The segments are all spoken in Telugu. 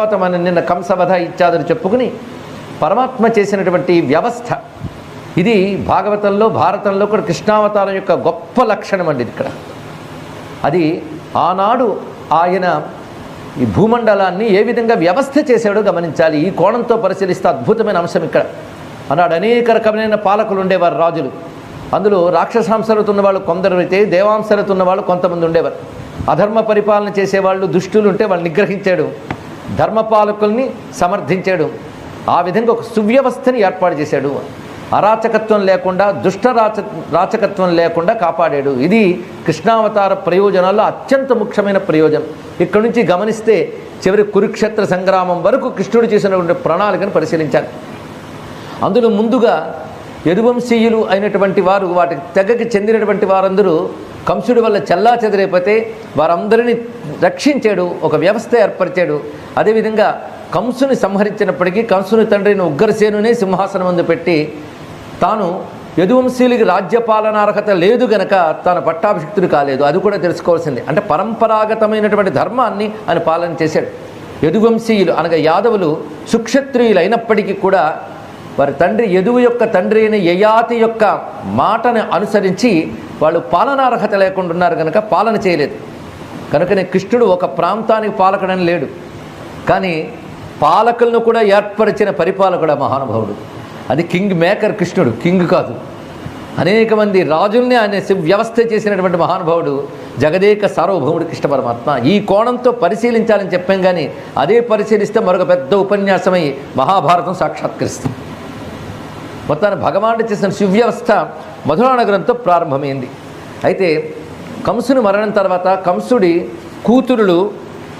తర్వాత మనం నిన్న కంసవధ ఇత్యాదులు చెప్పుకుని పరమాత్మ చేసినటువంటి వ్యవస్థ. ఇది భాగవతంలో భారతంలో కూడా కృష్ణావతారం యొక్క గొప్ప లక్షణం అండి ఇక్కడ. అది ఆనాడు ఆయన ఈ భూమండలాన్ని ఏ విధంగా వ్యవస్థ చేశాడో గమనించాలి. ఈ కోణంతో పరిశీలిస్తే అద్భుతమైన అంశం ఇక్కడ. అన్నాడు అనేక రకమైన పాలకులు ఉండేవారు రాజులు. అందులో రాక్షసాంశాలతో ఉన్నవాళ్ళు కొందరు అయితే దేవాంశాలతో ఉన్నవాళ్ళు కొంతమంది ఉండేవారు. అధర్మ పరిపాలన చేసేవాళ్ళు దుష్టులు ఉంటే వాళ్ళు నిగ్రహించాడు. ధర్మపాలకుల్ని సమర్థించాడు. ఆ విధంగా ఒక సువ్యవస్థని ఏర్పాటు చేశాడు. అరాచకత్వం లేకుండా దుష్ట రాచ రాచకత్వం లేకుండా కాపాడాడు. ఇది కృష్ణావతార ప్రయోజనాల్లో అత్యంత ముఖ్యమైన ప్రయోజనం. ఇక్కడి నుంచి గమనిస్తే చివరి కురుక్షేత్ర సంగ్రామం వరకు కృష్ణుడు చేసినటువంటి ప్రణాళికను పరిశీలించాలి. అందులో ముందుగా యదువంశీయులు అయినటువంటి వారు వాటికి తెగకి చెందినటువంటి వారందరూ కంసుడి వల్ల చల్లా చెదిరైపోతే వారందరినీ రక్షించాడు ఒక వ్యవస్థ ఏర్పరిచాడు. అదేవిధంగా కంసుని సంహరించినప్పటికీ కంసుని తండ్రిని ఉగ్రసేనునే సింహాసనం ముందు పెట్టి తాను యదువంశీయులకి రాజ్యపాలనార్హత లేదు గనక తాను పట్టాభిషిక్తుడు కాలేదు. అది కూడా తెలుసుకోవాల్సింది. అంటే పరంపరాగతమైనటువంటి ధర్మాన్ని ఆయన పాలన చేశాడు. యదువంశీయులు అనగా యాదవులు సుక్షత్రియులు అయినప్పటికీ కూడా వారి తండ్రి యదువు యొక్క తండ్రి అయిన యయాతి యొక్క మాటను అనుసరించి వాళ్ళు పాలనార్హత లేకుండా ఉన్నారు కనుక పాలన చేయలేదు. కనుకనే కృష్ణుడు ఒక ప్రాంతానికి పాలకడని లేడు. కానీ పాలకులను కూడా ఏర్పరిచిన పరిపాలకుడు మహానుభావుడు. అది కింగ్ మేకర్ కృష్ణుడు కింగ్ కాదు. అనేక మంది రాజుల్ని ఆయన వ్యవస్థ చేసినటువంటి మహానుభావుడు జగదేక సార్వభౌముడు కృష్ణ పరమాత్మ. ఈ కోణంతో పరిశీలించాలని చెప్పాం కానీ అదే పరిశీలిస్తే మరొక పెద్ద ఉపన్యాసమై మహాభారతం సాక్షాత్కరిస్తుంది. మొత్తాన్ని భగవానుడు చేసిన సువ్యవస్థ మధురానగరంతో ప్రారంభమైంది. అయితే కంసుని మరణం తర్వాత కంసుడి కూతురులు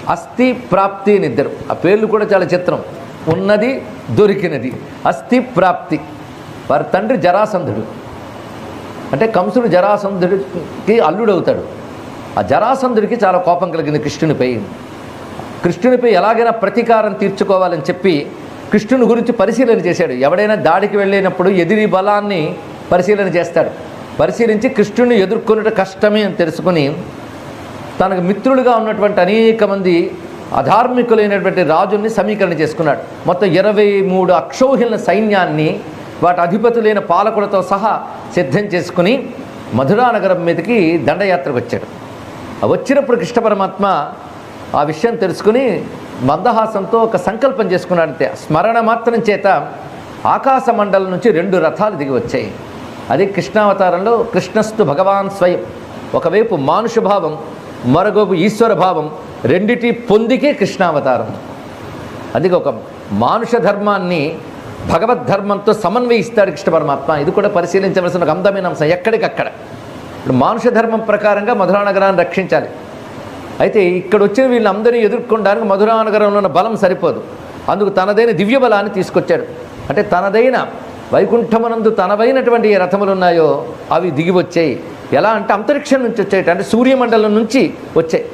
అస్థి ప్రాప్తి అని ఇద్దరు. ఆ పేర్లు కూడా చాలా చిత్రం. ఉన్నది దొరికినది. అస్థి ప్రాప్తి. వారి తండ్రి జరాసంధుడు. అంటే కంసుడు జరాసంధుడికి అల్లుడవుతాడు. ఆ జరాసంధుడికి చాలా కోపం కలిగింది కృష్ణునిపై. కృష్ణునిపై ఎలాగైనా ప్రతీకారం తీర్చుకోవాలని చెప్పి కృష్ణుని గురించి పరిశీలన చేశాడు. ఎవడైనా దాడికి వెళ్ళినప్పుడు ఎదిరి బలాన్ని పరిశీలన చేస్తాడు. పరిశీలించి కృష్ణుని ఎదుర్కొనుట కష్టమే అని తెలుసుకుని తనకు మిత్రులుగా ఉన్నటువంటి అనేక మంది అధార్మికులైనటువంటి రాజుల్ని సమీకరణ చేసుకున్నాడు. మొత్తం ఇరవై మూడు అక్షౌహిణ సైన్యాన్ని వాటి అధిపతులైన పాలకులతో సహా సిద్ధం చేసుకుని మధురానగరం మీదకి దండయాత్రకు వచ్చాడు. వచ్చినప్పుడు కృష్ణ పరమాత్మ ఆ విషయం తెలుసుకుని మందహాసంతో ఒక సంకల్పం చేసుకున్నాడంతే. స్మరణ మాత్రం చేత ఆకాశ మండలం నుంచి రెండు రథాలు దిగి వచ్చాయి. అది కృష్ణావతారంలో కృష్ణస్తు భగవాన్ స్వయం. ఒకవైపు మానుషభావం మరొకవైపు ఈశ్వర భావం రెండిటి పొందికే కృష్ణావతారం. అది ఒక మానుష ధర్మాన్ని భగవద్ ధర్మంతో సమన్వయిస్తాడు కృష్ణ పరమాత్మ. ఇది కూడా పరిశీలించవలసిన ఒక అందమైన అంశం. ఎక్కడికక్కడ. ఇప్పుడు మానుష ధర్మం ప్రకారంగా మధురానగరాన్ని రక్షించాలి. అయితే ఇక్కడ వచ్చిన వీళ్ళందరినీ ఎదుర్కొనడానికి మధురానగరంలో ఉన్న బలం సరిపోదు. అందుకు తనదైన దివ్య బలాన్ని తీసుకొచ్చాడు. అంటే తనదైన వైకుంఠమునందు తనవైనటువంటి ఏ రథములు ఉన్నాయో అవి దిగి వచ్చాయి. ఎలా అంటే అంతరిక్షం నుంచి వచ్చాయి. అంటే సూర్యమండలం నుంచి వచ్చాయి.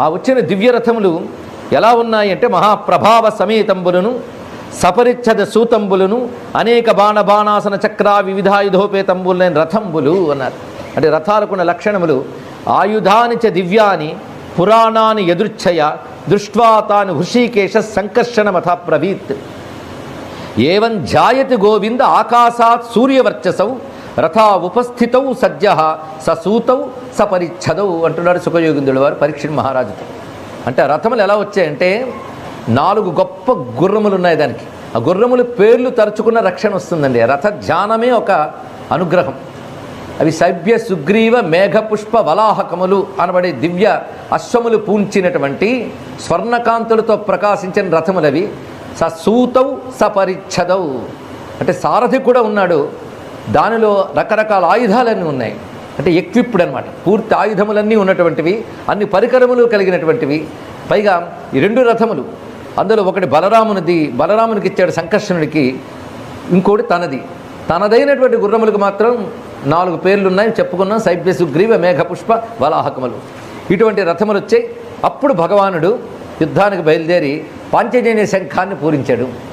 ఆ వచ్చిన దివ్య రథములు ఎలా ఉన్నాయి అంటే మహాప్రభావ సమేతంబులను సపరిచ్ఛద సూతంబులను అనేక బాణ బాణాసన చక్ర వివిధాయుధోపేతంబులైన రథంబులు అన్నారు. అంటే రథాలకున్న లక్షణములు ఆయుధానిచ దివ్యాని పురాణాన్ని ఎదుర్ఛయ దృష్ట్వా తాను హృషీకేశ సంకర్షణమథ ప్రవీత్ ఏవం జాయతి గోవింద ఆకాశాత్ సూర్యవర్చసౌ రథా ఉపస్థితౌ సద్య ససూతౌ సపరిచ్ఛదౌ అంటున్నాడు సుఖయోగిందుడు వారు పరీక్ష మహారాజుతో అంటే రథములు ఎలా వచ్చాయంటే నాలుగు గొప్ప గుర్రములు ఉన్నాయి దానికి. ఆ గుర్రములు పేర్లు తరుచుకున్న రక్షణ వస్తుందండి. రథ ధ్యానమే ఒక అనుగ్రహం. అవి సభ్య సుగ్రీవ మేఘపుష్ప వలాహకములు అనబడే దివ్య అశ్వములు పూంచినటువంటి స్వర్ణకాంతులతో ప్రకాశించిన రథములవి సూతౌ సపరిచ్ఛదౌ. అంటే సారథి కూడా ఉన్నాడు. దానిలో రకరకాల ఆయుధాలన్నీ ఉన్నాయి. అంటే ఎక్విప్డ్ అనమాట పూర్తి ఆయుధములన్నీ ఉన్నటువంటివి అన్ని పరికరములు కలిగినటువంటివి. పైగా ఈ రెండు రథములు అందులో ఒకటి బలరామునిది బలరామునికి ఇచ్చాడు సంకర్షణుడికి ఇంకోటి తనది. తనదైనటువంటి గుర్రములకు మాత్రం నాలుగు పేర్లు ఉన్నాయి చెప్పుకున్నాం గ్రీవ సుగ్రీవ మేఘపుష్ప వలాహకములు. ఇటువంటి రథములు వచ్చాయి. అప్పుడు భగవానుడు యుద్ధానికి బయలుదేరి పాంచజన్య శంఖాన్ని పూరించాడు.